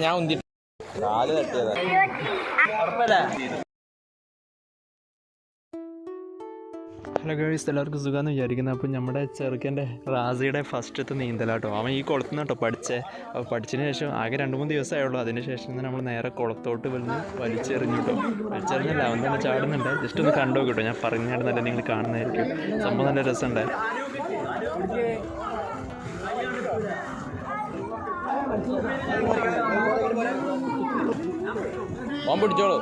ഞാൻ hello girls എല്ലാവർക്കും സുഖമെന്ന് വിചാരിക്കുന്നത് അപ്പം നമ്മുടെ ചെറുക്കന്റെ റാസിയുടെ ഫസ്റ്റത്തെ നീന്തലാട്ടോ. അവൻ ഈ കുളത്തുനിന്ന് കേട്ടോ പഠിച്ചേ. അപ്പോൾ പഠിച്ചതിന് ശേഷം ആകെ രണ്ട് മൂന്ന് ദിവസമേ ഉള്ളൂ അതിന് ശേഷം തന്നെ നമ്മൾ നേരെ കുളത്തോട്ട് വന്ന് വലിച്ചെറിഞ്ഞു കേട്ടോ വലിച്ചെറിഞ്ഞല്ല അവൻ തന്നെ ചാടുന്നുണ്ട്. ജസ്റ്റ് ഒന്ന് കണ്ടു കേട്ടോ ഞാൻ പറഞ്ഞായിരുന്നല്ല നിങ്ങൾ കാണുന്നതായിരിക്കും. സംഭവം നല്ല രസമുണ്ട്. ഓൻ പിടിച്ചോളൂ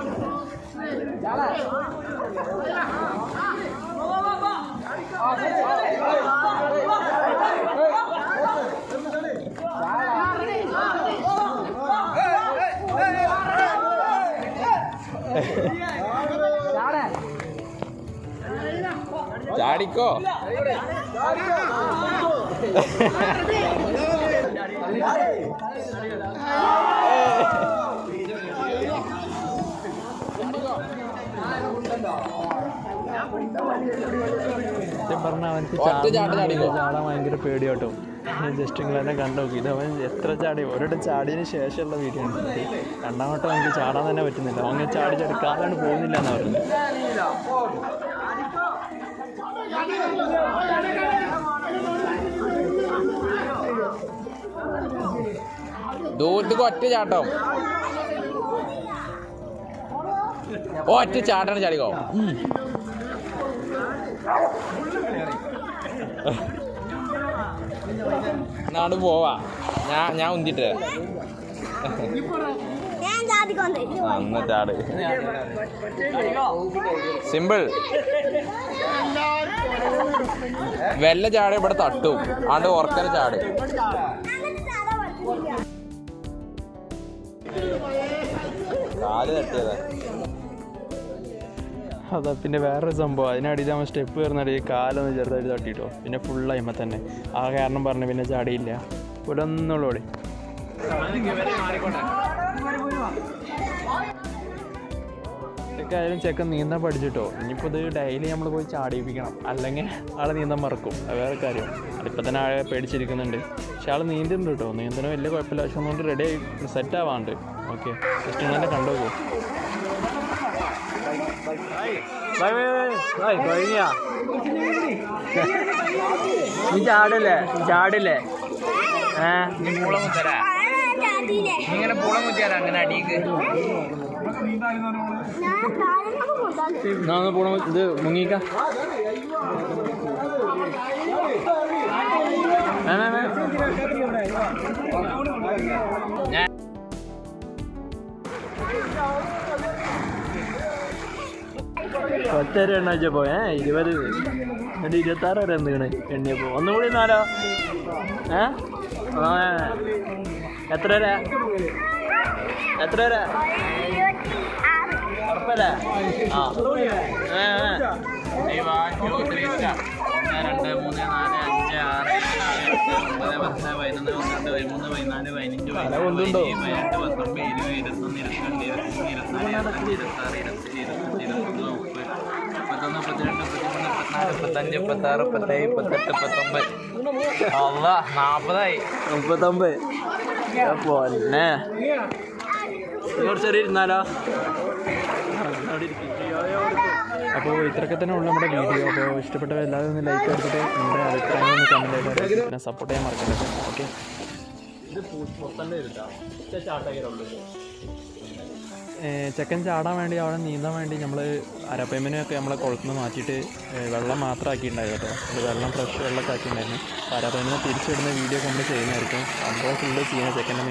ചാടിക്കോ സത്യം പറഞ്ഞാൽ അവനക്ക് ഒറ്റ ചാട്ടം ചാടിക്കോ? ചാടാൻ ഭയങ്കര പേടിയാട്ടോ. ജസ്റ്റ് നിങ്ങൾ തന്നെ കണ്ടു നോക്കി. ഇത് അവൻ എത്ര ചാടി ഒരിടം ചാടിയതിന് ശേഷമുള്ള വീഡിയോ ആണ്. രണ്ടാമട്ടോ എനിക്ക് ചാടാൻ തന്നെ പറ്റുന്നില്ല. അങ്ങനെ ചാടി ചാടി കാലാണ് പോകുന്നില്ല എന്നാ പറഞ്ഞത് ദൂരത്തേക്ക് ഒറ്റ ചാട്ടം ഒറ്റ ചാട്ടാണ് ചാടിക്കോ. നാട് പോവാ. ഞാൻ ഞാൻ ഉന്തിട്ട്. അന്ന് ചാട്. സിമ്പിൾ വെല്ല ചാട് ഇവിടെ തട്ടും. ആണ്ട് ഉറക്കര ചാട്. കാൽ തട്ടിയതാ? അതാ പിന്നെ വേറൊരു സംഭവം. അതിനടിയിൽ നമ്മൾ സ്റ്റെപ്പ് കയറുന്നടി കാലൊന്ന് ചെറുതായിട്ട് തട്ടിയിട്ടോ പിന്നെ ഫുൾ അയിമ തന്നെ. ആ കാരണം പറഞ്ഞു പിന്നെ ചാടിയില്ല. ഇവിടെ ഒന്നുള്ളൂടെ ആയാലും ചെക്കൻ നീന്താൻ പഠിച്ചിട്ടോ. ഇനിയിപ്പോൾ ഇത് ഡെയിലി നമ്മൾ പോയി ചാടിപ്പിക്കണം. അല്ലെങ്കിൽ ആളെ നീന്താൻ മറക്കും. അത് വേറെ കാര്യം. അതിപ്പോൾ തന്നെ ആളെ പേടിച്ചിരിക്കുന്നുണ്ട്. പക്ഷെ ആൾ നീന്തുന്നുണ്ട് കേട്ടോ നീന്തണം വലിയ കുഴപ്പമില്ല. പക്ഷെ ഒന്നുകൊണ്ട് റെഡി ആയി സെറ്റ് ആവാണ്ട്. ഓക്കെ ജസ്റ്റ് ഇങ്ങനെ കണ്ടുപോകൂ നീ ചാടില്ലേ? ചാടില്ലേ? ഏ? നീ മൂളം തരാ. ഇങ്ങനെ പൂളം കുത്തിയാലോ അങ്ങനെ അടിയിക്ക്? ഞാൻ ഇത് മുങ്ങിക്ക. വേ, വേ, വേ. ഒറ്റ വരെ എണ്ണ വെച്ചപ്പോ ഏ ഇരുപത് എന്നിട്ട് ഇരുപത്തി ആറ് വരെ എന്താണ് എണ്ണിയപ്പോ. ഒന്നുകൂടി നാലോ ഏ? എത്ര വരെ എത്ര വരെ ഉറപ്പല്ലേ ആ. രണ്ട് മൂന്ന് നാല് അഞ്ച് ആറ് ഒമ്പത് പത്ത് പതിനൊന്ന് പന്ത്രണ്ട് പതിമൂന്ന് പതിനാല് പതിനഞ്ച്? പതിനെട്ട് പത്തൊമ്പത് ഇരുപത് ഇരുപത്തൊന്ന് ഇരുപത്തിരണ്ട് ഇരുപത്തിമൂന്ന് ഇരുപത്തിനാല് ഇരുപത്തഞ്ച് ഇരുപത്താറ് ഇരുപത്തേഴ് ഇരുപത്തഞ്ച് ഇരുപത്തൊന്ന് മുപ്പത് മുപ്പത്തൊന്ന് മുപ്പത്തിരണ്ട് മുപ്പത്തിമൂന്ന് മുപ്പത്തിനാല് മുപ്പത്തഞ്ച് മുപ്പത്താറ് മുപ്പത്തേഴ് മുപ്പത്തെട്ട് മുപ്പത്തൊമ്പത്. അല്ല നാൽപ്പതായി മുപ്പത്തൊമ്പത് പൊന്നെ കുറച്ചേരി ഇരുന്നാലോ? അപ്പോൾ ഇത്രയൊക്കെ തന്നെ ഉള്ളു നമ്മുടെ വീഡിയോ. അപ്പോൾ ഇഷ്ടപ്പെട്ട എല്ലാവരും ഒന്ന് ലൈക്ക് എടുത്തിട്ട് നിങ്ങളുടെ അഭിപ്രായം ഒന്ന് കമന്റ് ആയിട്ട് പിന്നെ സപ്പോർട്ട് ചെയ്യാൻ മറക്കണ്ട ഓക്കെ ചെക്കൻ ചാടാൻ വേണ്ടി അവിടെ നീന്താൻ വേണ്ടി നമ്മൾ അരപ്പയമ്മനെയൊക്കെ നമ്മളെ കുളത്തുനിന്ന് മാറ്റിയിട്ട് വെള്ളം മാത്രം ആക്കിയിട്ടുണ്ടായിരുന്നു കേട്ടോ. വെള്ളം ഫ്രഷ് വെള്ളമൊക്കെ ആക്കിയിട്ടുണ്ടായിരുന്നു. അപ്പോൾ അരപ്പയമ്മനെ തിരിച്ചിടുന്ന വീഡിയോ ഒക്കെ നമ്മൾ ചെയ്യുന്നതായിരിക്കും. അപ്പോൾ ഫുള്ള് ചെയ്യുന്ന ചെക്കന്റെ